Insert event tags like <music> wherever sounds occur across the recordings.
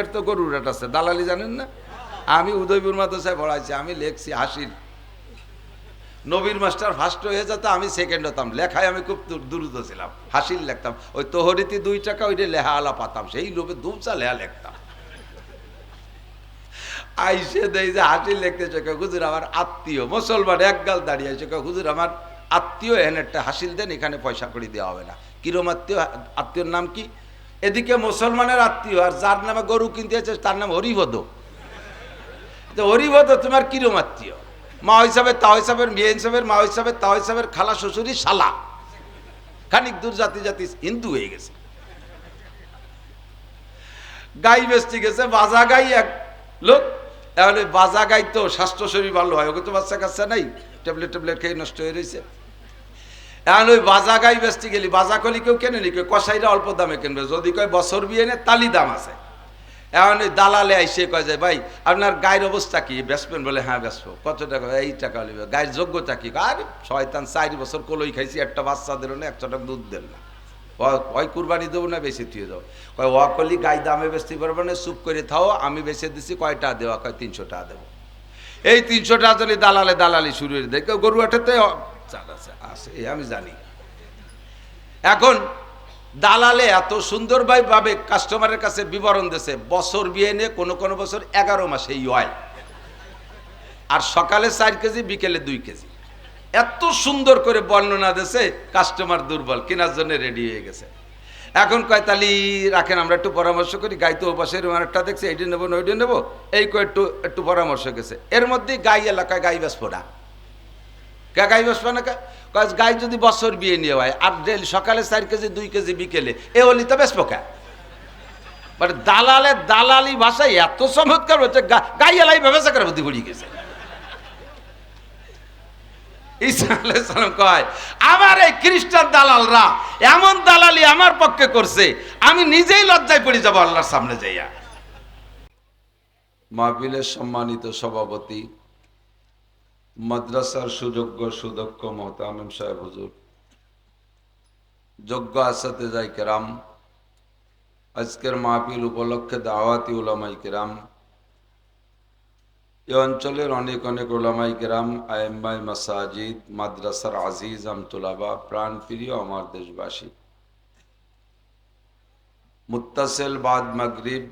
আর তো গরুর হাট আছে। দালালি জানেন না? আমি উদয়পুর মাদ্রাসায় পড়াইছি আমি লেখছি হাসির নবীর মাস্টার ফার্স্ট হয়ে যেত আমি সেকেন্ড হতাম। লেখায় আমি খুব দ্রুত ছিলাম হাসির লিখতাম। ওই তোহরিতে দুই টাকা ওইটা লেহা আলা পাতাম। সেই লোভে দুমচা লেহা লিখতাম। আইসে দেই যে হাসি লিখতে চোখে হুজুর আমার আত্মীয় মুসলমান এক গাল দাঁড়িয়ে কয়, হুজুর আমার আত্মীয় এখানে একটা হাসিল দেন এখানে পয়সা করে দেওয়া হবে না। কিরম আত্মীয় আত্মীয়র নাম কি? এদিকে মুসলমানের আত্মীয়, আর যার নামে গরু কিনতে আছে তার নাম হরিভদ তো হরিভদ তোমার কিরম আত্মীয়? মা হিসাবে, তা হিসাবের মেয়ে হিসাবের মা হিসাবে, তা হিসাবের খালা শ্বশুরি শালা। খানিক দূর জাতি জাতি হিন্দু হয়ে গেছে। গাই বেচতে গেছে, বাজা গাই এক লোক। তাহলে বাজা গাই তো স্বাস্থ্য শরীর ভালো হয়, ওকে তো বাচ্চা কাচ্চা নাই। ট্যাবলেট ট্যাবলেট খেয়ে নষ্ট হয়ে রয়েছে এখন ওই বাজা গাই বেচতে গেলি, বাজা কলি কেউ কেনে নি? কষাইরা অল্প দামে কিনবে। যদি কয়, বছর বিয়ে নে, তালি দাম আছে। এখন ওই দালালে আইসে কয় যায় ভাই, আপনার গায়ের অবস্থা কি? বেচবেন বলে হ্যাঁ বেচবো। কত টাকা? এই টাকা লিবে গায়ের যোগ্যতা কি? আরে, শয়তান, চার বছর কলই খাইছি, একটা বাচ্চা দিল না একশো টাকা দুধ দিল না। ওই কুরবানি দেবো না বেশি তুই দেবো কয়, ওয়া করলি গাই দামে বেচতে পারব না, চুপ করে থাও, আমি বেছে দিছি কয়টা দেওয়া কয়, তিনশো টাকা দেবো। এই তিনশো টাকা যদি দালালে দালালি শুরু হয়ে দেয় গরু আঠাতে চাল আছে আছে এই আমি জানি। এখন দালালে এত সুন্দরভাবে ভাবে কাস্টমারের কাছে বিবরণ দিছে বছর বিয়ে নিয়ে কোনো কোনো বছর এগারো মাসে এই হয়। আর সকালে চার কেজি, বিকেলে দুই কেজি। এত সুন্দর করে বর্ণনা দিছে কাস্টমার দুর্বল, কেনার জন্য রেডি হয়ে গেছে। এখন কয় তালি রাখেন, আমরা একটু পরামর্শ করি গাই তো পাশের একটা দেখছি, এইটা নেব না ওইটা নেব, এই কয়, একটু একটু পরামর্শ গেছে। এর মধ্যে গাই এলাকায় গাই বেসবো না। কে গাই বেসবো না কে? কয়, গাই যদি বছর বিয়ে নিয়ে হয়, আর ডেলি সকালে চার কেজি, দুই কেজি বিকেলে, এ হলি তো বেসবো কে? মানে দালালে দালালি ভাষায় এত চমৎকার হচ্ছে গাই এলাই ব্যবসা করে বুদ্ধি পড়িয়ে গেছে। কয়, আমার এই খ্রিস্টান দালালরা এমন দালালি আমার পক্ষে করছে, আমি নিজেই লজ্জায় পড়ে যাব আল্লাহর সামনে যাইয়া। মাহফিলের সম্মানিত সভাপতি মাদ্রাসার সুযোগ্য সুদক্ষ মহতামিম সাহেব হুজুর। যোগ্য আসাতে যাই কেরাম। আজকের মাহফিল উপলক্ষে দাওয়াতি উলামাই কেরাম। এ অঞ্চলের অনেক অনেক ওলামাই কেরাম আয়েম্মাই মাসাজিদ, মাদ্রাসার আজিজ, আমতুলাবা প্রাণ প্রিয় আমার দেশবাসী। মুত্তাসেল বাদ মাগরিব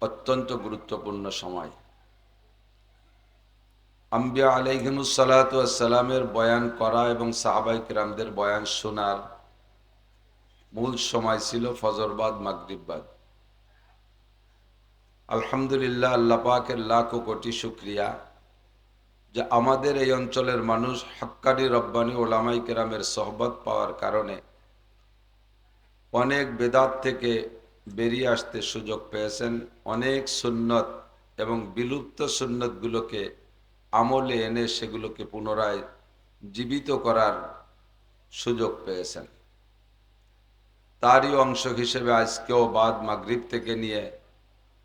অত্যন্ত গুরুত্বপূর্ণ সময়। আম্বিয়া আলাইহিমুসালাতামের বয়ান করা এবং সাহাবাই কিরামদের বয়ান শোনার মূল সময় ছিল ফজরবাদ মাগরিববাদ আলহামদুলিল্লাহ, আল্লাহ পাকের লাখ কোটি শুক্রিয়া যে আমাদের এই অঞ্চলের মানুষ হাক্কানি রব্বানি ওলামাই কেরামের সহবত পাওয়ার কারণে অনেক বেদাত থেকে বেরিয়ে আসতে সুযোগ পেয়েছেন। অনেক সুন্নত এবং বিলুপ্ত সুন্নতগুলোকে আমলে এনে সেগুলোকে পুনরায় জীবিত করার সুযোগ পেয়েছেন। তারই অংশ হিসেবে আজকেও বাদ মাগরিব থেকে নিয়ে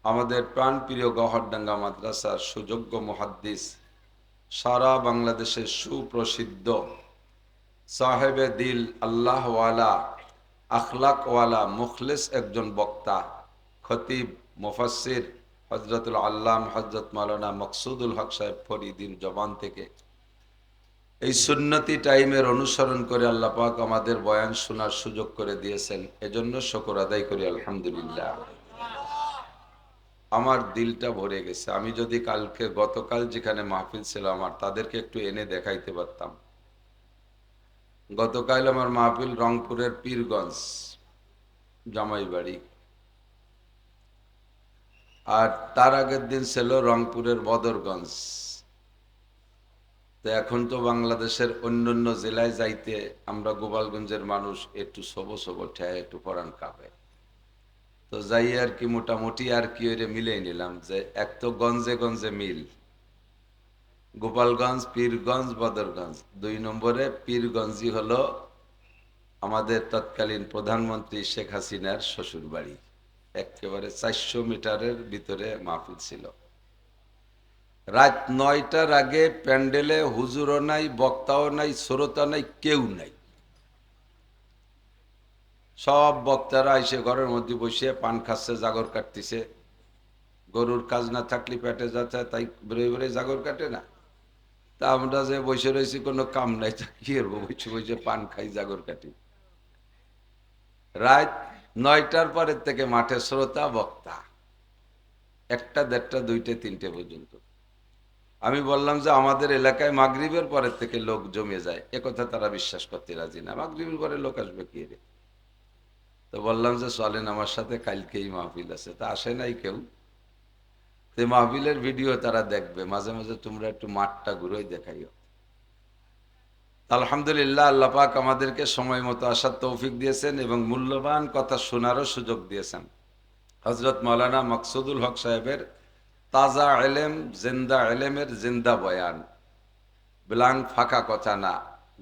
আমাদের প্রাণপ্রিয় গহরডাঙ্গা মাদ্রাসার সুযোগ্য মহাদ্দিস সারা বাংলাদেশের সুপ্রসিদ্ধ সাহেবে দিল আল্লাহওয়ালা, আখলাকওয়ালা, মুখলিস একজন বক্তা, খতিব মুফাসির হজরতুল আল্লাম হজরত মালানা মকসুদুল হক সাহেব ফরিদির জবান থেকে। এই সুন্নতি টাইমের অনুসরণ করে আল্লাহ পাক আমাদের বয়ান শোনার সুযোগ করে দিয়েছেন। এজন্য শকর আদায় করি, আলহামদুলিল্লাহ। আমার দিলটা ভরে গেছে। আমি যদি কালকে, গতকাল যেখানে মাহফিল ছিল আমার, তাদেরকে একটু এনে দেখাইতে পারতাম। গতকাল আমার মাহফিল রংপুরের পীরগঞ্জ জামাই বাড়ি আর তার আগের দিন ছিল রংপুরের বদরগঞ্জ। তো এখন তো বাংলাদেশের অন্য অন্য জেলায় যাইতে আমরা গোপালগঞ্জের মানুষ একটু সবো সবো ঠেয় একটু পরান কাঁপে। তো যাই আর কি মোটামুটি আর কি ওইটা মিলেই নিলাম যে এক তো গঞ্জে গঞ্জে মিল। গোপালগঞ্জ, পীরগঞ্জ, বদরগঞ্জ। দুই নম্বরে পীরগঞ্জই হলো আমাদের তৎকালীন প্রধানমন্ত্রী শেখ হাসিনার শ্বশুর বাড়ি একেবারে চারশো মিটারের ভিতরে মাহফিল ছিল। রাত নয়টার আগে প্যান্ডেলে হুজুরও নাই, বক্তাও নাই শ্রোতা নাই, কেউ নাই। সব বক্তারা এসে ঘরের মধ্যে বসে পান খাচ্ছে, জাগর কাটতেছে। গরুর কাজ না থাকলে পেটে যাচ্ছে তাই বেরোয় বেরোয় জাগর কাটে না। তা আমরা যে বসে রয়েছি, কোনো কাম নাই তা কি বসে বসে পান খাই, জাগর কাটি। রাত নয়টার পরের থেকে মাঠে শ্রোতা, বক্তা। একটা, দেড়টা, দুইটা, তিনটে পর্যন্ত। আমি বললাম যে আমাদের এলাকায় মাগরিবের পরের থেকে লোক জমে যায়। একথা তারা বিশ্বাস করতে রাজি না। মাগরিবের পরে লোক আসবে কি রে? তো বললাম যে চলেন আমার সাথে, কালকেই মাহফিল আছে। তা আসে নাই কেউ। তো মাহফিলের ভিডিও তারা দেখবে। মাঝে মাঝে তোমরা একটু মাঠটা ঘুরোই দেখাইও। আলহামদুলিল্লাহ, আল্লাহ পাক আমাদেরকে সময় মতো আসার তৌফিক দিয়েছেন এবং মূল্যবান কথা শোনারও সুযোগ দিয়েছেন। হজরত মৌলানা মকসুদুল হক সাহেবের তাজা এলেম, জিন্দা এলেমের জিন্দা বয়ান। ব্লাং ফাঁকা কথা না।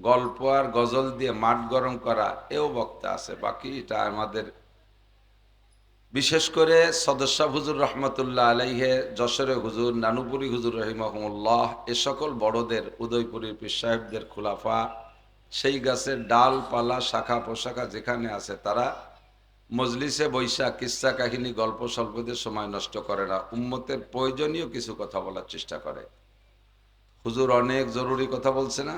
গল্প আর গজল দিয়ে মাঠ গরম করা এও বক্তা আছে। বাকি এটা আমাদের বিশেষ করে সদস্য হুজুর রহমতুল্লাহ আলাইহে, যশোরে হুজুর, নানুপুরি হুজুর রহিমহমুল্লাহ, এ সকল বড়দের, উদয়পুরীর পীর সাহেবদের খুলাফা, সেই গাছের ডাল, পালা, শাখা, পোশাখা যেখানে আছে তারা মজলিসে বৈশা কিস্সা কাহিনী, গল্প স্বল্পদের সময় নষ্ট করে না। উম্মতের প্রয়োজনীয় কিছু কথা বলার চেষ্টা করে। হুজুর অনেক জরুরি কথা বলছে না?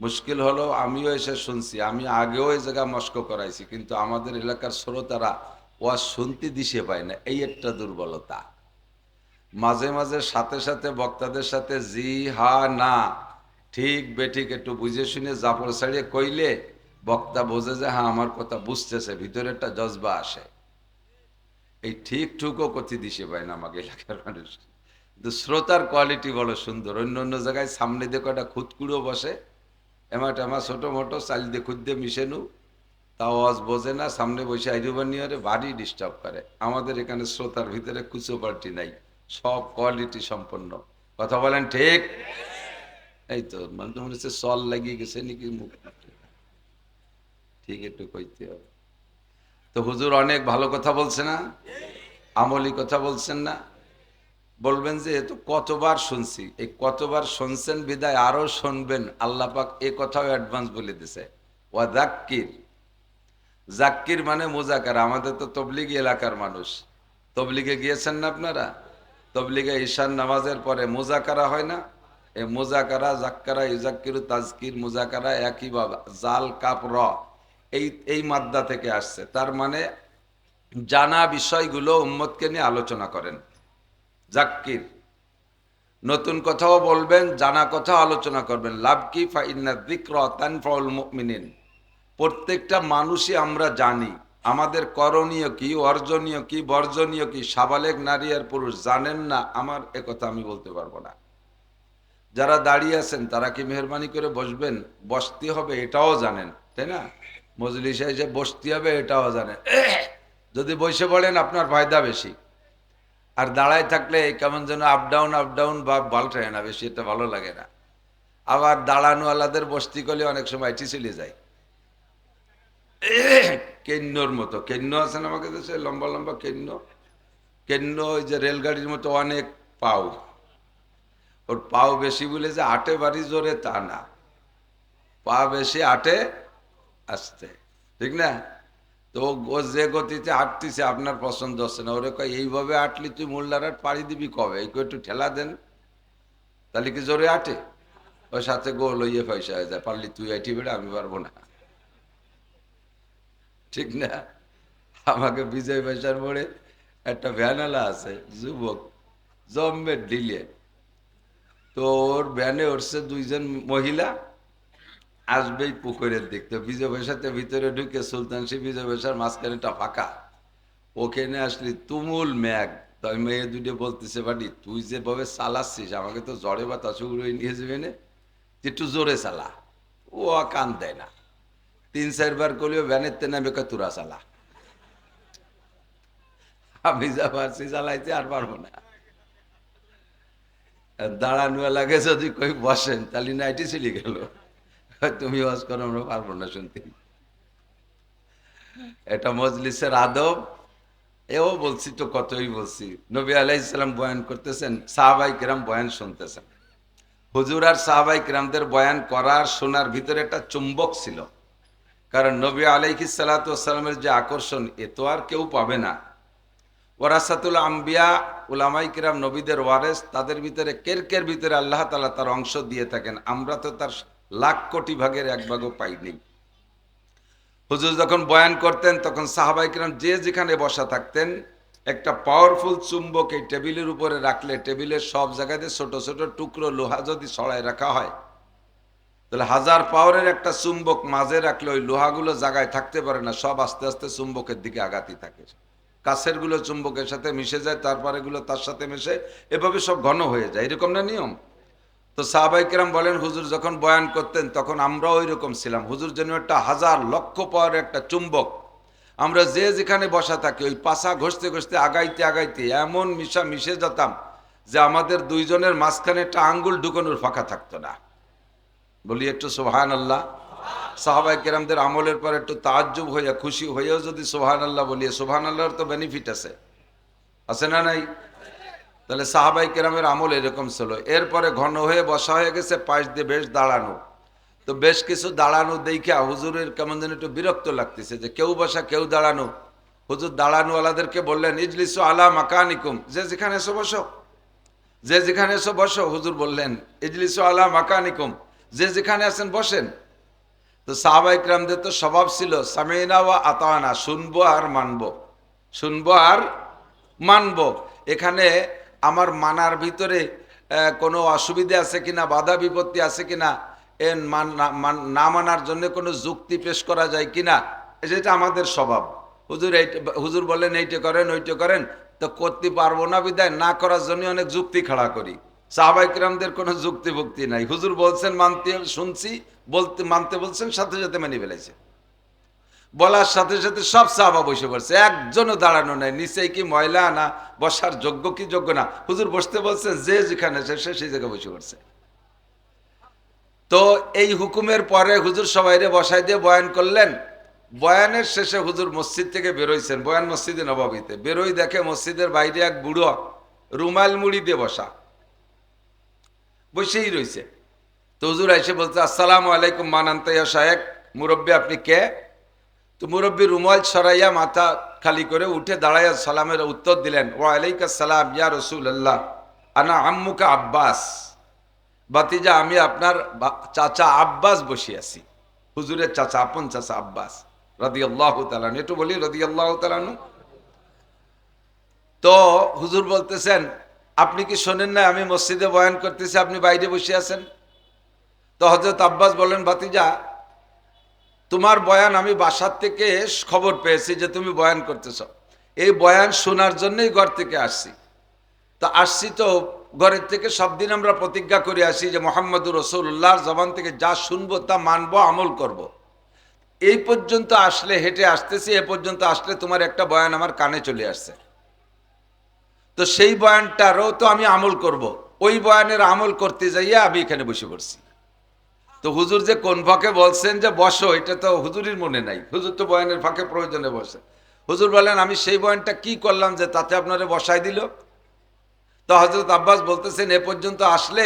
মুশকিল হলো, আমিও এসে শুনছি। আমি আগেও এই জায়গা মস্ক করাইছি, কিন্তু আমাদের এলাকার শ্রোতারা ওয়াজ শুনতে দিশে পায় না। এই একটা দুর্বলতা। মাঝে মাঝে সাথে সাথে বক্তাদের সাথে জি, হা, না, ঠিক, বেঠিক একটু বুঝে শুনে জাপড় ছাড়িয়ে কইলে বক্তা বোঝে যে হ্যাঁ আমার কথা বুঝতেছে, ভিতরে একটা জজবা আসে। এই ঠিক ঠুকও কথি দিশে পায় না আমাকে এলাকার মানুষ। কিন্তু শ্রোতার কোয়ালিটি বলো সুন্দর। অন্য অন্য জায়গায় সামনে দেখো একটা খুদকুড়ো বসে। এমা টেমা ছোটো মোটো চাল দিয়ে খুদ দিয়ে মিশেনু। তাও আওয়াজ বোঝে না, সামনে বসে আইরুবানিয়ারে ভারী ডিস্টার্ব করে। আমাদের এখানে শ্রোতার ভিতরে কুচো পার্টি নাই, সব কোয়ালিটি সম্পন্ন। কথা বলেন ঠিক? এই তো মানে মনে হচ্ছে সল লাগিয়ে গেছে নাকি মুখ। ঠিক একটু কইতে হবে। তো হুজুর অনেক ভালো কথা বলছে না? আমলি কথা বলছেন না? বলবেন যে এ তো কতবার শুনছি। এই কতবার শুনছেন বিদায় আরও শুনবেন। আল্লাহ পাক এ কথাও অ্যাডভান্স বলে দিছে। ওয়া জাক্কির জাক্কির মানে মুজাকার আমাদের তো তবলিগি এলাকার মানুষ। তবলিগে গিয়েছেন না আপনারা? তবলিগে ঈশান নামাজের পরে মুজাকারা হয় না? এই মুজাকারা জাক্কারা ইজাক্কিরু তাজকির মুজাকারা একই বাবা। জাল, কাপ, র। এই এই মাদ্দা থেকে আসছে। তার মানে জানা বিষয়গুলো উম্মতকে নিয়ে আলোচনা করেন। জাক্কির। নতুন কথাও বলবেন, জানা কথা আলোচনা করবেন। লাভ কি? মুমিনিন। প্রত্যেকটা মানুষই আমরা জানি, আমাদের করণীয় কি, অর্জনীয় কি, বর্জনীয় কি, সাবালেক নারী আর পুরুষ জানেন না, আমার একথা আমি বলতে পারব না। যারা দাঁড়িয়ে আছেন, তারা কি মেহরবানি করে বসবেন? বসতে হবে, এটাও জানেন, তাই না? মজলিসে এসে বসতে হবে, এটাও জানেন। <coughs> যদি বসে পড়েন, আপনার ফায়দা বেশি। আর দাঁড়ায় থাকলে কেমন যেন আপ ডাউন আপ ডাউন বা পাল্টায় না, বেশি এটা ভালো লাগে না। আবার দাঁড়ানোওয়ালাদের বস্তি করলে অনেক সময় এটি চলে যায়। কেন্নর মতো। কেন্ন আছে না আমাকে দেশে? লম্বা লম্বা কেন্ন। কেন্ন ওই যে রেলগাড়ির মতো অনেক পাও। ওর পাও বেশি বলে যে আটে বাড়ি জোরে তা না। পা বেশি আটে আসতে। ঠিক না? তো ও যে গতিতে আটতিছে আপনার পছন্দ হচ্ছে না। ওরে কয়, এইভাবে আটলি তুই মোল্লার আট পাড়ি দিবি কবে? এই একটু ঠেলা দেন। তাহলে কি জোরে আটে ওর সাথে গোল ইয়ে পয়সা হয়ে যায়। পারলি তুই আইটি বেড়ে, আমি পারব না। ঠিক না? আমাকে বিজয় পয়সার মোড়ে একটা ভ্যানালা আছে, যুবক জম্মে ডিলে তো ওর ভ্যানে উঠছে দুইজন মহিলা। আসবেই পুকুরের দেখতে বিজয় বৈশাতে ভিতরে ঢুকে সুলতান সে বিজয় বৈশার মাঝখানেটা ফাঁকা। ওখানে আসলি তুমুল ম্যাগ। তাই মেয়ে দুটো বলতেছে, বাড়ি, তুই যেভাবে চালাচ্ছিস, আমাকে তো জ্বরে বা তাছুগুলো নিয়ে যাবে না? একটু জোরে চালা। ও কান দেয় না। তিন চারবার করলেও ভ্যানের তে নামে তুরা চালা। আমি যা পারছি চালাইতে আর পারব না। দাঁড়ানো লাগে যদি কই বসেন, তাহলে নাইটি চলে গেল। তুমি ওয়াজ করো আমরা পারব না শুনতে। এটা মজলিসের আদব। এও বলছি তো কতই বলছি। নবী আলাইসালাম বয়ান করতেছেন, সাহাবাই কিরাম বয়ান শুনতেছেন। হুজুর আর সাহাবাই কিরামদের বয়ান করার, শোনার ভিতরে একটা চুম্বক ছিল। কারণ নবী আলাইহি সালাতামের যে আকর্ষণ, এ তো আর কেউ পাবে না। ওরাসাতুল আম্বিয়া, উলামাই কিরাম, নবীদের ওয়ারেস, তাদের ভিতরে কের কের ভিতরে আল্লাহ তালা তার অংশ দিয়ে থাকেন। আমরা তো তার লাখ কোটি ভাগের এক ভাগও পাইনি। হুজুর যখন বয়ান করতেন, তখন সাহাবাই কিরাম যে যেখানে বসা থাকতেন, একটা পাওয়ারফুল চুম্বক এই টেবিলের উপরে রাখলে টেবিলের সব জায়গাতে ছোট ছোট টুকরো লোহা যদি ছড়ায় রাখা হয়, তাহলে হাজার পাওয়ারের একটা চুম্বক মাঝে রাখলে ওই লোহাগুলো জায়গায় থাকতে পারে না, সব আস্তে আস্তে চুম্বকের দিকে আগাতি থাকে। কাছেরগুলো চুম্বকের সাথে মিশে যায় তারপরে গুলো তার সাথে মিশে, এভাবে সব ঘন হয়ে যায়। এরকম না নিয়ম? তো সাহাবাই কিরাম বলেন, হুজুর যখন বয়ান করতেন, তখন আমরাও ওই রকম ছিলাম। হুজুর যেন একটা হাজার লক্ষ পাওয়ারের একটা চুম্বক। আমরা যে যেখানে বসা থাকি, ওই পাশা ঘষতে ঘষতে, আগাইতে আগাইতে এমন মিশা মিশে যেতাম যে আমাদের দুইজনের মাঝখানে একটা আঙ্গুল ঢুকানোর ফাঁকা থাকতো না। বলি একটু সোহান আল্লাহ সাহাবাই কেরামদের আমলের পর একটু তাজ্জুব হইয়া খুশি হইয়াও যদি সোহান আল্লাহ বলি সোহান আল্লাহর তো বেনিফিট আছে। আছে না নাই? তাহলে সাহাবাই কেরামের আমল এরকম ছিল। এরপরে ঘন হয়ে বসা হয়ে গেছে, পাশ দিয়ে বেশ দাঁড়ানো। তো বেশ কিছু দাঁড়ানো দেখে হুজুরের কেমন যেন একটু বিরক্ত লাগতেছে যে কেউ বসা, কেউ দাঁড়ানো। হুজুর দাঁড়ানোওয়ালাদেরকে বললেন, ইজলিসু আলা মাকানিকুম, যে যেখানে এসো বসো। যে যেখানে এসো বসো, হুজুর বললেন, ইজলিসু আলা মাকানিকুম, যে যেখানে আছেন বসেন। তো সাহাবা ইকরামদের তো স্বভাব ছিল, সামিনা ওয়া আতানা, শুনব আর মানবো। শুনব আর মানবো। এখানে আমার মানার ভিতরে কোনো অসুবিধে আছে কিনা, বাধা বিপত্তি আছে কিনা, এ না- মান- মানার জন্য কোনো যুক্তি পেশ করা যায় কিনা যেটা আমাদের স্বভাব। হুজুর এই হুজুর বলেন এইটা করেন, ওইটা করেন, তো করতে পারব না বিদায় না করার জন্য অনেক যুক্তি খাড়া করি। সাহাবাইকরামদের কোনো যুক্তি ভুক্তি নাই। হুজুর বলছেন, মানতে, শুনছি, বলতে, মানতে বলছেন, সাথে সাথে মেনে ফেলেছে বলার সাথে সাথে সব সাহাবা বসে পড়ছে। একজনও দাঁড়ানো নাই। নিচে কি ময়লা না? বসার যোগ্য কি যোগ্য না? হুজুর বসতে বলছেন যে যেখানে সে সেই জায়গায় বসে পড়ছে। তো এই হুকুমের পরে হুজুর সবাইরে বসাই দিয়ে বয়ান করলেন। বয়ানের শেষে হুজুর মসজিদ থেকে বেরোইছেন। বয়ান মসজিদে নবাবিতে। বেরোই দেখে মসজিদের বাইরে এক বুড়ো রুমাল মুড়ি দিয়ে বসা। বসেই রয়েছে তো হুজুর এসে বলছে, আসসালামু আলাইকুম মানান্তাইয়া সাহেব। মুরব্বী আপনি কে? তো মুরব্বী রুমাল সরাইয়া মাথা খালি করে উঠে দাঁড়াইয়া সালামের উত্তর দিলেন ও আলাইকা সালাম, ইয়া রসুল আল্লাহ আনা আম্মুকা আব্বাস। বাতিজা, আমি আপনার চাচা আব্বাস বসে আছি। হুজুরের চাচা, আপন চাচা আব্বাস রদি আল্লাহ তালানু একটু বলি রদি আল্লাহ তালানু তো হুজুর বলতেছেন, আপনি কি শোনেন না, আমি মসজিদে বয়ান করতেছি, আপনি বাইরে বসে আছেন? তো হজরত আব্বাস বলেন ভাতিজা তোমার বয়ান আমি বাসার থেকে খবর পেয়েছি যে তুমি বয়ান করতেছ এই বয়ান শোনার জন্যই ঘর থেকে আসছি তো আসছি তো ঘরের থেকে সব দিন আমরা প্রতিজ্ঞা করে আসি যে মোহাম্মদুর রসুল্লাহর জবান থেকে যা শুনব তা মানবো, আমল করব। এই পর্যন্ত আসলে হেঁটে আসতেছি, এ পর্যন্ত আসলে তোমার একটা বয়ান আমার কানে চলে আসছে তো সেই বয়ানটারও তো আমি আমল করব। ওই বয়ানের আমল করতে যাইয়া আমি এখানে বসে পড়ছি তো হুজুর যে কোন ফাঁকে বলছেন যে বসো, এটা তো হুজুরির মনে নাই। হুজুর তো বয়ানের ফাঁকে প্রয়োজনে বসে। হুজুর বলেন, আমি সেই বয়ানটা কি করলাম যে তাতে আপনারে বসাই দিল? তো হজরত আব্বাস বলতেছেন, এ পর্যন্ত আসলে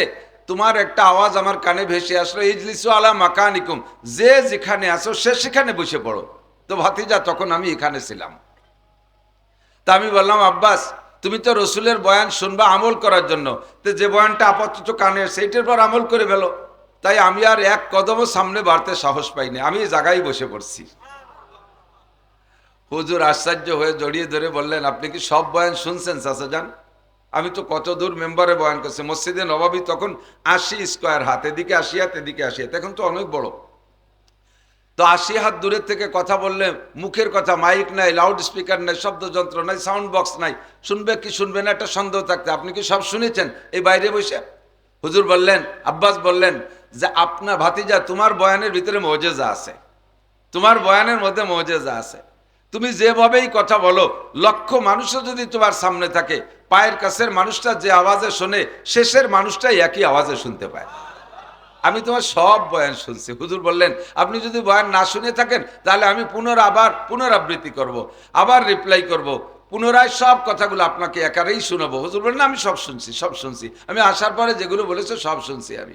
তোমার একটা আওয়াজ আমার কানে ভেসে আসলো, ইজলিসু আলা মাকানিকুম, যে যেখানে আসো সে সেখানে বসে পড়ো। তো ভাতিজা, তখন আমি এখানে ছিলাম। তা আমি বললাম, আব্বাস, তুমি তো রসুলের বয়ান শুনবা আমল করার জন্য। তো যে বয়ানটা আপাতত কানে সেইটার পর আমল করে ফেলো। তাই আমি আর এক কদমও সামনে বাড়তে সাহস পাইনি। আমি জায়গায় বসে পড়ছি। হুজুর আশ্চর্য হয়ে জড়িয়ে ধরে বললেন, আপনি কি সব বয়ান শুনছেন, চাচা যান আমি তো কত দূর মেম্বারে বয়ান করছি। মসজিদে নবাবী তখন আশি স্কোয়ার হাত, এদিকে আশি হাত, এদিকে আশি হাত। এখন তো অনেক বড়। তো আশি হাত দূরের থেকে কথা বললে মুখের কথা, মাইক নাই লাউড স্পিকার নাই শব্দযন্ত্র নাই সাউন্ড বক্স নাই। শুনবে কি শুনবে না, একটা সন্দেহ থাকতে। আপনি কি সব শুনেছেন? এই বাইরে বসে? হুজুর বললেন, আব্বাস বললেন যে আপনার ভাতিজা তোমার বয়ানের ভিতরে মজেজা আছে। তোমার বয়ানের মধ্যে মজেজা আছে। তুমি যেভাবেই কথা বলো, লক্ষ মানুষও যদি তোমার সামনে থাকে, পায়ের কাছের মানুষটা যে আওয়াজে শোনে, শেষের মানুষটাই একই আওয়াজে শুনতে পায়। আমি তোমার সব বয়ান শুনছি। হুজুর বললেন, আপনি যদি বয়ান না শুনে থাকেন, তাহলে আমি পুনর আবার পুনরাবৃত্তি করব। আবার রিপ্লাই করব। পুনরায় সব কথাগুলো আপনাকে একারেই শোনাবো। হুজুর বললেন আমি সব শুনছি সব শুনছি। আমি আসার পরে যেগুলো বলেছে সব শুনছি আমি।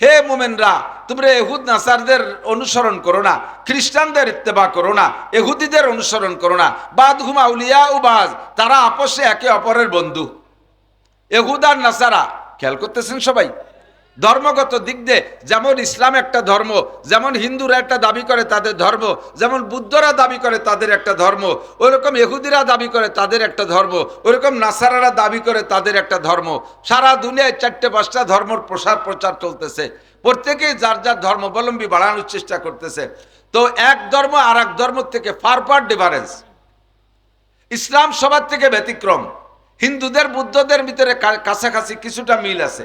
হে মোমেনরা, তোমরা এহুদ নাসারদের অনুসরণ করো না, খ্রিস্টানদের ইত্তেবা করো না, এহুদিদের অনুসরণ করো না। বাদ হুমা উলিয়া উবাজ তারা আপসে একে অপরের বন্ধু। এহুদ আর নাসারা, খেয়াল করতেছেন সবাই? ধর্মগত দিক দিয়ে যেমন ইসলাম একটা ধর্ম, যেমন হিন্দুরা একটা দাবি করে তাদের ধর্ম, যেমন বুদ্ধরা দাবি করে তাদের একটা ধর্ম ওরকম এহুদিরা দাবি করে তাদের একটা ধর্ম ওরকম নাসারারা দাবি করে তাদের একটা ধর্ম। সারা দুনিয়ায় চারটে পাঁচটা ধর্মর প্রসার প্রচার চলতেছে। প্রত্যেকেই যার যার ধর্মাবলম্বী বাড়ানোর চেষ্টা করতেছে। তো এক ধর্ম আর এক ধর্ম থেকে ফার ফার ডিফারেন্স ইসলাম সবার থেকে ব্যতিক্রম। হিন্দুদের, বুদ্ধদের ভিতরে কাছাকাছি কিছুটা মিল আছে।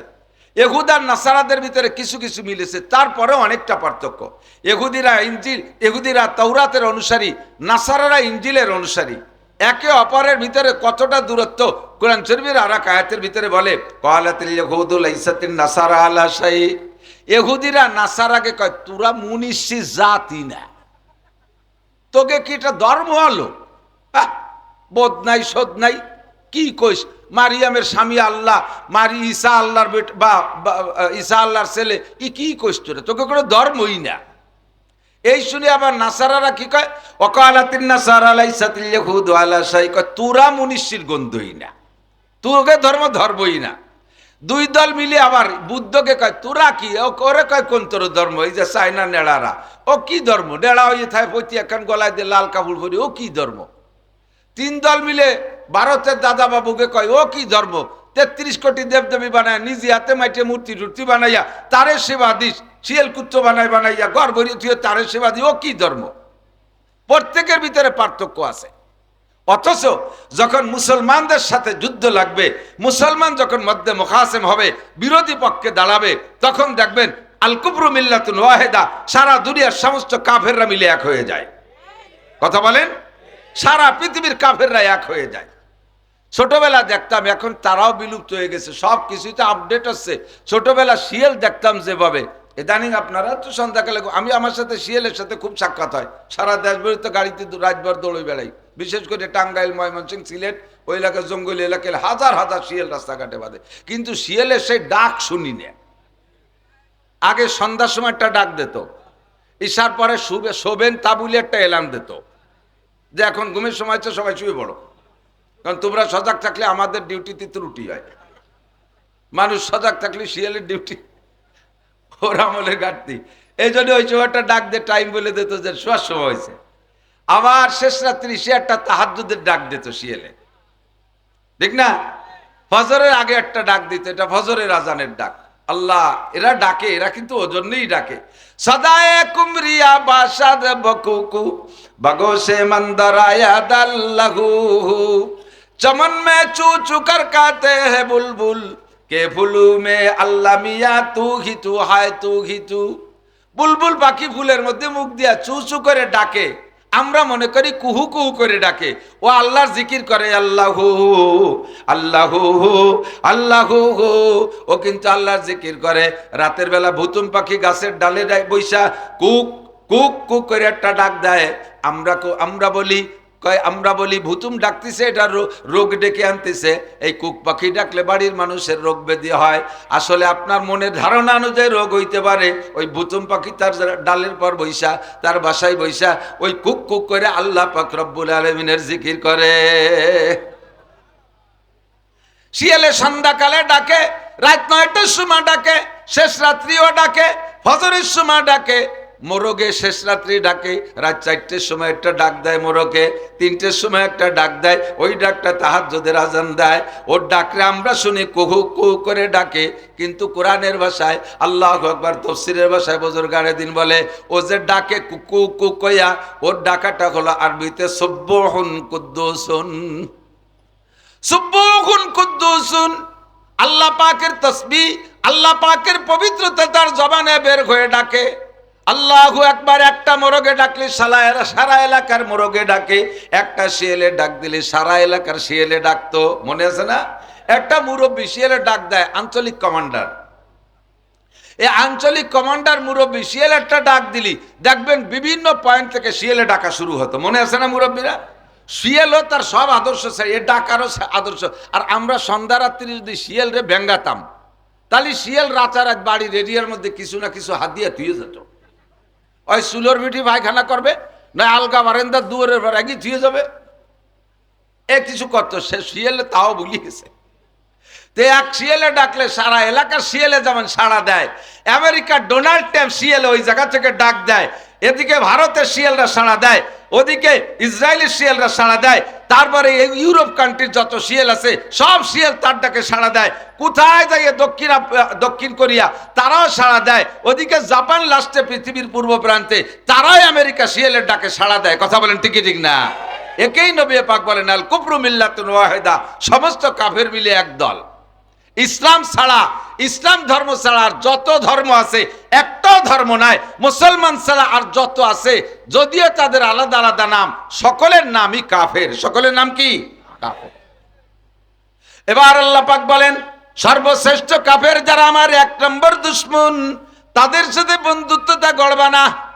এহুদার নাসারাদের ভিতরে কিছু কিছু মিলেছে, তারপরেও অনেকটা পার্থক্য। এহুদিরা ইঞ্জিল এহুদিরা তৌরাতের অনুসারী, নাসারারা ইঞ্জিলের অনুসারী। একে অপরের ভিতরে কতটা দূরত্ব? কোরআন শরীফের আর এক আয়াতের ভিতরে বলে নাসারা এহুদিরা নাসারাকে কয়, তোরা মুনিশি জাতি না। তোকে কি এটা ধর্ম হলো? বোধ নাই, শোধ নাই। কি কইস? মারিয়ামের স্বামী আল্লাহ, মারি ঈসা আল্লাহর বেট বা ঈসা আল্লাহর ছেলে, ই কি কইস তোরে? তোকে কোনো ধর্মই না। এই শুনে আবার নাসারারা কি কয়? অকালাতিন নাসারা লাইসাতিল ইয়াহুদ আলা শাই। কয়, তুরা মুনিশির গন্ধই না। তোকে ধর্ম ধর্মই না। দুই দল মিলে আবার বুদ্ধকে কয়, তোরা কি? ও করে কয়, কোন তোর ধর্ম? এই যে চাইনা নেড়ারা। ও কি ধর্ম? নেড়া হয়ে থাকে পৈতি এখন গলায় দিয়ে লাল কাপড় পরি ও কি ধর্ম? তিন দল মিলে ভারতের দাদা বাবুকে কয়, ও কি ধর্ম? তেত্রিশ কোটি দেবদেবী বানায়, নিজে হাতে মাইটে মূর্তি টুর্তি বানাইয়া, তারে সেবা দিস, শিয়াল কুত্ত বানাই বানাইয়া গড় ভরি থুয়ে তারে সেবা দি ও কি ধর্ম? প্রত্যেকের ভিতরে পার্থক্য আছে। অথচ যখন মুসলমানদের সাথে যুদ্ধ লাগবে, মুসলমান যখন মধ্যে মুখাসেম হবে, বিরোধী পক্ষে দাঁড়াবে, তখন দেখবেন আল কুবরু মিল্লাতুন ওয়াহেদা সারা দুনিয়ার সমস্ত কাফেররা মিলে এক হয়ে যায়। কথা বলেন? সারা পৃথিবীর কাফেররা এক হয়ে যায়। ছোটবেলা দেখতাম, এখন তারাও বিলুপ্ত হয়ে গেছে। সব কিছুই তো আপডেট হচ্ছে। ছোটবেলা শিয়াল দেখতাম যেভাবে। ইদানিং আপনারা তো সন্ধ্যাকালে আমি আমার সাথে শিয়ালের সাথে খুব সাক্ষাৎ হয়। সারা দেশভরি তো গাড়িতে রাতভর দৌড়ে বেড়াই। বিশেষ করে টাঙ্গাইল, ময়মনসিং, সিলেট ওই এলাকা জঙ্গল এলাকায় হাজার হাজার শিয়াল রাস্তাঘাটে বাঁধে। কিন্তু শিয়ালের সেই ডাক শুনি না। আগে সন্ধ্যার সময় একটা ডাক দিত। ঈশার পরে শুবে শোবেন তা একটা এলাম দিত। যে এখন ঘুমের সময় হচ্ছে সবাই শুয়ে পড়ো। কারণ তোমরা সজাগ থাকলে আমাদের ডিউটিতে ত্রুটি হয়। মানুষ সজাগ থাকলে শিয়ালের ডিউটি, ওর আমলের ঘাটতি। এই জন্য ওই সময়টা ডাক দিয়ে টাইম বলে দিত যে শোয়ার সময় হয়েছে। আবার শেষ রাত্রি সে একটা তাহাজুদের ডাক দিত শিয়ালে। ঠিক না? ফজরের আগে একটা ডাক দিত, এটা ফজরের আজানের ডাক। আল্লাহ, এরা ডাকে, এরা কিন্তু ওজন্যই ডাকে। সদায় কুমরিয়া বাসাদ বকুকু, বগো সে মন্দরায়া দল্লহু। চমন মে চু চু কর কাতে হে বুলবুল, কে ফুলু মে আল্লাহ মিয়া, তু ঘিতু হায় তু ঘিতু বুলবুল পাখি ফুলের মধ্যে মুখ দিয়া চু চু করে ডাকে। আমরা মনে করি কুহু কুহু করে ডাকে। ও আল্লাহর জিকির করে, আল্লাহ আল্লাহ আল্লাহ ও কিন্তু আল্লাহর জিকির করে। রাতের বেলা ভুতুম পাখি গাছের ডালে বৈশা কুক কুক কুক করে একটা ডাক দেয়। আমরা আমরা বলি কয়, আমরা বলি ভুতুম ডাকতেছে, এটা রোগ ডেকে আনতেছে। এই কুক পাখি ডাকলে বাড়ির মানুষের রোগ ব্যাধি হয়। আসলে আপনার মনের ধারণা অনুযায়ী রোগ হইতে পারে। ওই ভুতুম পাখি তার ডালের পর বৈশা, তার বাসায় বৈশা, ওই কুক কুক করে আল্লাহ পাক রব্বুল আলমিনের জিকির করে। শিয়ালে সন্ধ্যাকালে ডাকে, রাত নয়টার সময় ডাকে, শেষ রাত্রিও ডাকে, ফজরের সময় ডাকে। মোরগে শেষ রাত্রি ডাকে, রাত চারটের সময় একটা ডাক দেয় মোরগে, তিনটের সময় একটা ডাক দেয়, ওই ডাকটা তাহার যদি আজান দেয়। ওর ডাকলে আমরা শুনি কুহু কুহু করে ডাকে, কিন্তু কোরআনের ভাষায়, আল্লাহ একবার তফসিরের ভাষায় বজর গাড়ে দিন বলে, ও যে ডাকে কুকু কু কইয়া, ওর ডাকাটা হলো আরবিতে কুদ্দুসুন। সুব্বুহুন কুদ্দুসুন। আল্লাহ পাকের তসবি, আল্লাহ পাকের পবিত্রতা তার জবানে বের হয়ে ডাকে। আল্লাহু একবার একটা মোরগে ডাকলে সারা এলা- সারা এলাকার মোরগে ডাকে। একটা শিয়ালে ডাক দিলে সারা এলাকার শিয়ালে ডাকতো, মনে আছে না? একটা মুরব্বী শিয়ালে ডাক দেয়, আঞ্চলিক কমান্ডার। এই আঞ্চলিক কমান্ডার মুরব্বী শিয়ালেরটা ডাক দিলি, দেখবেন বিভিন্ন পয়েন্ট থেকে শিয়ালে ডাকা শুরু হতো। মনে আছে না মুরব্বীরা? শিয়ালও তার সব আদর্শ এ ডাকারও আদর্শ। আর আমরা সন্ধ্যা রাত্রি যদি শিয়ালরে ব্যঙ্গাতাম তাহলে শিয়াল রাতারাত বাড়ি রেডিয়ার মধ্যে কিছু না কিছু হাত দিয়ে ধুয়ে যেত। ওই সুলোর বিটি পায়খানা করবে না আলগা বারেন্দা দুয়ারের একই ধুয়ে যাবে। এ কিছু করতো, সে শিয়ালে তাও ভুলিয়ে গেছে তে এক শিয়ালে ডাকলে সারা এলাকার শিয়ালে যেমন সাড়া দেয়, আমেরিকার ডোনাল্ড ট্রাম্প শিয়ালে ওই জায়গা থেকে ডাক দেয়, এদিকে ভারতের শিয়ালরা সাড়া দেয় ওদিকে ইসরায়েলের শিয়ালরা সাড়া দেয়, তারপরে ইউরোপ কান্ট্রির যত শিয়াল আছে, সব শিয়াল তার ডাকে সাড়া দেয়। কোথায় যাইয়ে দক্ষিণ দক্ষিণ কোরিয়া? তারাও সাড়া দেয়। ওদিকে জাপান লাস্টে পৃথিবীর পূর্ব প্রান্তে, তারাই আমেরিকা শিয়ালের ডাকে সাড়া দেয়। কথা বলেন ঠিকই ঠিক না? একেই নবী পাক বলেন, আল কুফরু মিল্লাতুন ওয়াহিদা, সমস্ত কাফের মিলে এক দল। ইসলাম ছাড়া, ইসলাম ধর্ম ছাড়া আর যত ধর্ম আছে, একটাও ধর্ম নাই, মুসলমান ছাড়া আর যত আছে, যদিও তাদের আলাদা আলাদা নাম, সকলের নামই কাফের। সকলের নাম কি? এবার আল্লাহ পাক বলেন, সর্বশ্রেষ্ঠ কাফের যারা আমার এক নম্বর দুশ্মন, তাদের সাথে বন্ধুত্বতা গড়বা না।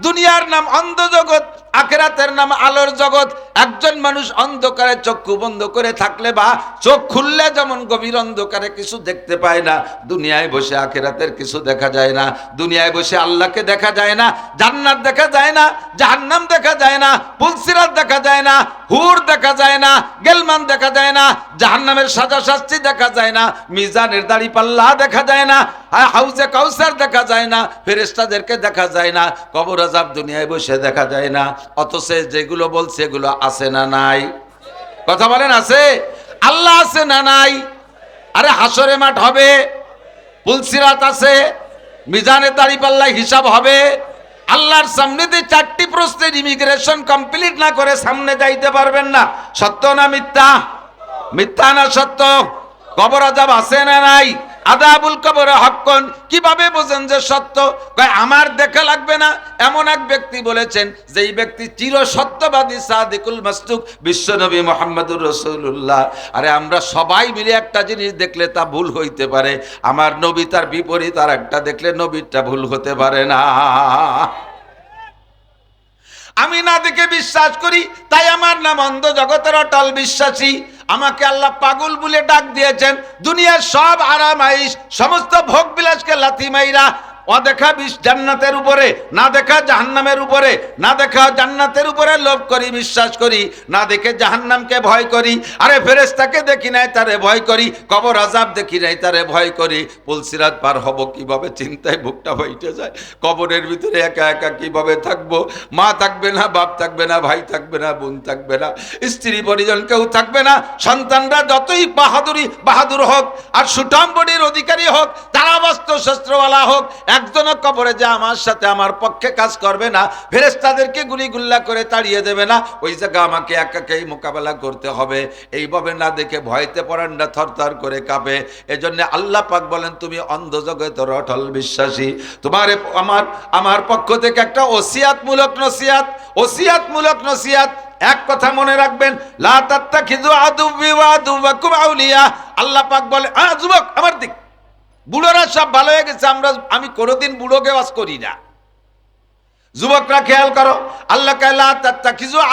দুনিয়ার নাম অন্ধ জগৎ আখেরাতের নাম আলোর জগৎ একজন মানুষ অন্ধকারে চক্ষু বন্ধ করে থাকলে বা চোখ খুললে যেমন গভীর অন্ধকারে কিছু দেখতে পায় না দুনিয়ায় বসে আখেরাতের কিছু দেখা যায় না দুনিয়ায় বসে আল্লাহকে দেখা যায় না জান্নাত দেখা যায় না জাহান্নাম দেখা যায় না পুলসিরাত দেখা যায় না হুর দেখা যায় না গেলমান দেখা যায় না জাহান্নামের সাজা শাস্তি দেখা যায় না মিজানের দাড়ি পাল্লা দেখা যায় না হাউজে কাউসার দেখা যায় না ফেরেস্তাদেরকে দেখা যায় না কবর আজাব দুনিয়ায় বসে দেখা যায় না। অথচ যেগুলো বলছে এগুলো আছে না নাই। কথা বলেন, আছে? আল্লাহ আছে না নাই? আরে হাসরে মাঠ হবে পুলসিরাত আছে মিজানে দাড়ি পাল্লায় হিসাব হবে। আল্লাহর সামনে দিয়ে চারটি প্রশ্নের ইমিগ্রেশন কমপ্লিট না করে সামনে যাইতে পারবেন না। সত্য না মিথ্যা? মিথ্যা না সত্য? কবর আজাব আছে না নাই? আদাবুল কবর হক্কন। কীভাবে বোঝেন যে সত্য? আমার দেখা লাগবে না। এমন এক ব্যক্তি বলেছেন যে এই ব্যক্তি চির সত্যবাদী সাদিকুল মাস্তুক বিশ্বনবী মোহাম্মদুর রসুল্লাহ আরে, আমরা সবাই মিলে একটা জিনিস দেখলে তা ভুল হইতে পারে। আমার নবী তার বিপরীত আর একটা দেখলে নবীরটা ভুল হতে পারে না। আমি না দেখে বিশ্বাস করি, তাই আমার নাম অন্ধ জগতের অটল বিশ্বাসী। আমাকে আল্লাহ পাগল বলে ডাক দিয়েছেন। দুনিয়ার সব আরাম সমস্ত ভোগ বিলাসকে লাথি মাইরা অদেখা বিশ জান্নাতের উপরে, না দেখা জাহান্নামের উপরে, না দেখা জান্নাতের উপরে লোভ করি, বিশ্বাস করি, না দেখে জাহান্নামকে ভয় করি। আরে ফেরেস্তাকে দেখি নাই, তারে ভয় করি, কবর আজাব দেখি নাই, তারে ভয় করি। পুলসিরাত পার হব কীভাবে? চিন্তায় বুকটা হইতে যায়। কবরের ভিতরে একা একা কীভাবে থাকব? মা থাকবে না, বাপ থাকবে না, ভাই থাকবে না, বোন থাকবে না, স্ত্রী, পরিজন কেউ থাকবে না। সন্তানরা যতই বাহাদুরি, বাহাদুর হোক, আর সুঠামবডির অধিকারী হোক তারা বস্ত্র শস্ত্রওয়ালা হোক একজনও কবরে যে আমার সাথে আমার পক্ষে কাজ করবে না ফেরেস্তাদেরকে গুলি গুল্লা করে তাড়িয়ে দেবে না, ওই জায়গা আমাকে একাকেই মোকাবেলা করতে হবে। এইভাবে না দেখে ভয়তে পড়ান্ডা থরথর করে কাঁপে। এজন্য আল্লাহ পাক বলেন, তুমি অন্ধ জগতের অটল বিশ্বাসী। তোমার আমার আমার পক্ষ থেকে একটা ওসিয়াতমূলক নসিয়াত ওসিয়াতমূলক নসিয়াত এক কথা মনে রাখবেন, লা তাত্তাখিযু আদুব্বি ওয়া আদুওয়াকুম আউলিয়া। আল্লাহ পাক বলে যুবক, আমার দিক। বুড়োরা সব ভালো হয়ে গেছে, আমরা আমি কোনোদিন বুড়োকে বাস করি না। যুবকরা খেয়াল করো, আল্লাহ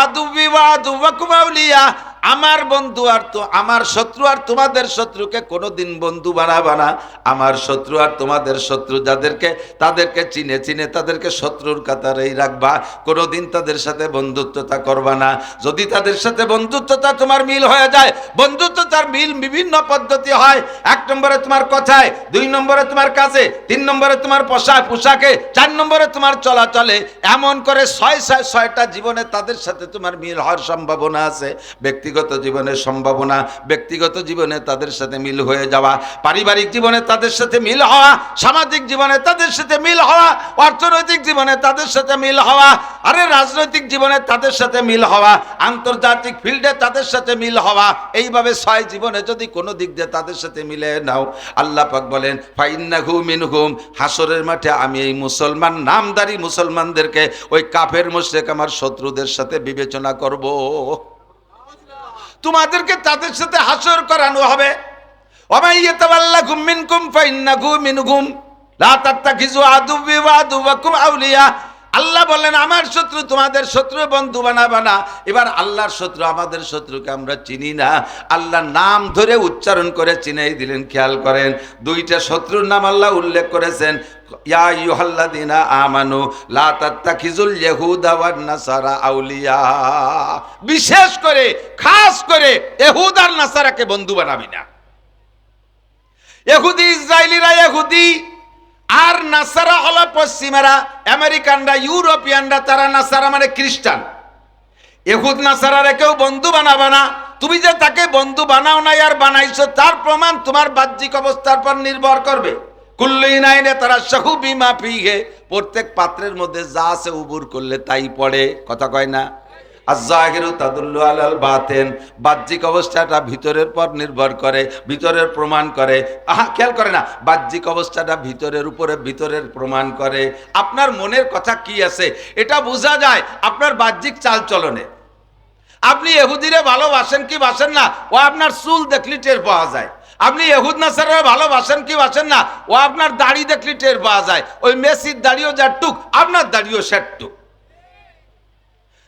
আদুব্বি বা আদুওয়াকুম আউলিয়া। আমার বন্ধু আর তো আমার শত্রু আর তোমাদের শত্রুকে কোনোদিন বন্ধু বানাবা না। আমার শত্রু আর তোমাদের শত্রু যাদেরকে, তাদেরকে চিনে চিনে তাদেরকে শত্রুর কাতারেই রাখবা। কোনোদিন তাদের সাথে বন্ধুত্বতা করবা না। যদি তাদের সাথে বন্ধুত্বতা তোমার মিল হয়ে যায়, বন্ধুত্বতার মিল বিভিন্ন পদ্ধতি হয়। এক নম্বরে তোমার কথায়, দুই নম্বরে তোমার কাজে, তিন নম্বরে তোমার পোশাক পোশাকে, চার নম্বরে তোমার চলাচলে। এমন করে ছয় ছয় ছয়টা জীবনে তাদের সাথে তোমার মিল হওয়ার সম্ভাবনা আছে। ব্যক্তিগত ব্যক্তিগত জীবনের সম্ভাবনা, ব্যক্তিগত জীবনে তাদের সাথে মিল হয়ে যাওয়া, পারিবারিক জীবনে তাদের সাথে মিল হওয়া, সামাজিক জীবনে তাদের সাথে মিল হওয়া, অর্থনৈতিক জীবনে তাদের সাথে মিল হওয়া, আরে রাজনৈতিক জীবনে তাদের সাথে মিল হওয়া, আন্তর্জাতিক ফিল্ডে তাদের সাথে মিল হওয়া, এইভাবে ছয় জীবনে যদি কোনো দিক দিয়ে তাদের সাথে মিলে নাও, আল্লাহ পাক বলেন ইন মিনহুম হাসরের মাঠে আমি এই মুসলমান, নামদারি মুসলমানদেরকে, ওই কাফের মুশরিক আমার শত্রুদের সাথে বিবেচনা করব। তোমাদেরকে তাদের সাথে হাসর করানো হবে। আউলিয়া। আল্লাহ বললেন, আমার শত্রু তোমাদের শত্রু বন্ধু বানাবা না এবার আল্লাহর শত্রু, আমাদের শত্রুকে আমরা চিনি না। আল্লাহর নাম ধরে উচ্চারণ করে চিনাই দিলেন, খেয়াল করেন। দুইটা শত্রুর নাম আল্লাহ উল্লেখ করেছেন, ইয়া লা নাসারা আউলিয়া। বিশেষ করে, খাস করে ইহুদ আর নাসারাকে বন্ধু বানাবি না। এহুদি ইসরায়েলিরা এহুদি আর নাসারা হলো পশ্চিমারা, আমেরিকানরা, ইউরোপিয়ানরা, তারা নাসারা মানে খ্রিস্টান। এহুদ নাসারারে কেউ বন্ধু বানাবে না। তুমি যে তাকে বন্ধু বানাও নাই আর বানাইছো, তার প্রমাণ তোমার বাহ্যিক অবস্থার পর নির্ভর করবে। কুল্লুই নাইনে তারা সাহু বিমা পিহে, প্রত্যেক পাত্রের মধ্যে যা আছে উবুর করলে তাই পড়ে। কথা কয় না? আর আলাল বাহ্যিক অবস্থাটা ভিতরের পর নির্ভর করে, ভিতরের প্রমাণ করে। খেয়াল করে না, বাহ্যিক অবস্থাটা ভিতরের উপরে, ভিতরের প্রমাণ করে। আপনার মনের কথা কি আছে? এটা বোঝা যায় আপনার বাহ্যিক চাল চলনে আপনি এহুদিরে ভালোবাসেন কি বাসেন না, ও আপনার চুল দেখলি টের পাওয়া যায়। আপনি এহুদ নাসারে ভালোবাসেন কি বাসেন না, ও আপনার দাড়ি দেখলি টের পাওয়া যায়। ওই মেসির দাড়িও যাটুক আপনার দাড়িও সেটটুক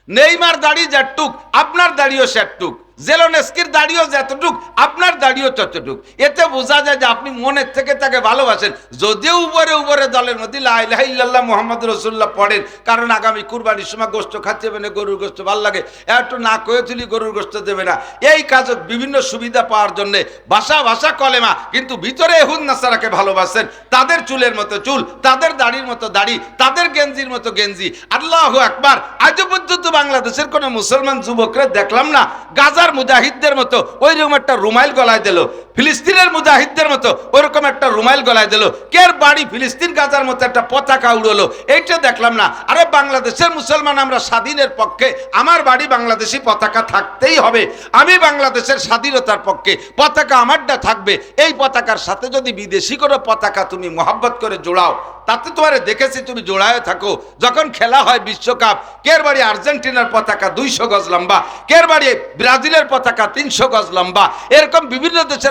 নেইমার দাড়ি যেটুক আপনার দাড়িও সেটুক। জেলোনেস্কির দাড়িও যতটুক, আপনার দাড়িও ততটুক। এতে বোঝা যায় যে আপনি মনের থেকে তাকে ভালোবাসেন। যদিও উপরে উপরে দলের মধ্যে লাইল্লাহ মোহাম্মদ রসুল্লাহ পড়েন, কারণ আগামী কুরবানির সময় গোস্ত খাচ্ছে না গরুর গোস্ত ভালো লাগে। একটু না কয়ে তুলি গরুর গোস্ত দেবে না। এই কাজ বিভিন্ন সুবিধা পাওয়ার জন্য ভাষা ভাষা কলেমা, কিন্তু ভিতরে এহুদ নাসারাকে ভালোবাসেন। তাদের চুলের মতো চুল, তাদের দাড়ির মতো দাড়ি, তাদের গেঞ্জির মতো গেঞ্জি। আল্লাহ একবার আজও পর্যন্ত বাংলাদেশের কোনো মুসলমান যুবকরা দেখলাম না। গাজার মুজাহিদদের মতো, ওই রকম একটা রুমাইল গলায় দিল। ফিলিস্তিনের মুজাহিদদের মতো ওইরকম একটা রুমাইল গলায় দিল। কের বাড়ি ফিলিস্তিন গাজার মতো একটা পতাকা উড়লো? এইটা দেখলাম না। আরে বাংলাদেশের মুসলমান আমরা স্বাধীনের পক্ষে, আমার বাড়ি বাংলাদেশি পতাকা থাকতেই হবে। আমি বাংলাদেশের স্বাধীনতার পক্ষে, পতাকা আমারটা থাকবে। এই পতাকার সাথে যদি বিদেশি কোনো পতাকা তুমি মোহাব্বত করে জোড়াও তাতে তোমার দেখেছি তুমি জোড়ায় থাকো। যখন খেলা হয় বিশ্বকাপ কের বাড়ি আর্জেন্টিনার পতাকা দুইশো গজ লম্বা কের বাড়ি ব্রাজিলের পতাকা তিনশো গজ লম্বা, এরকম বিভিন্ন দেশের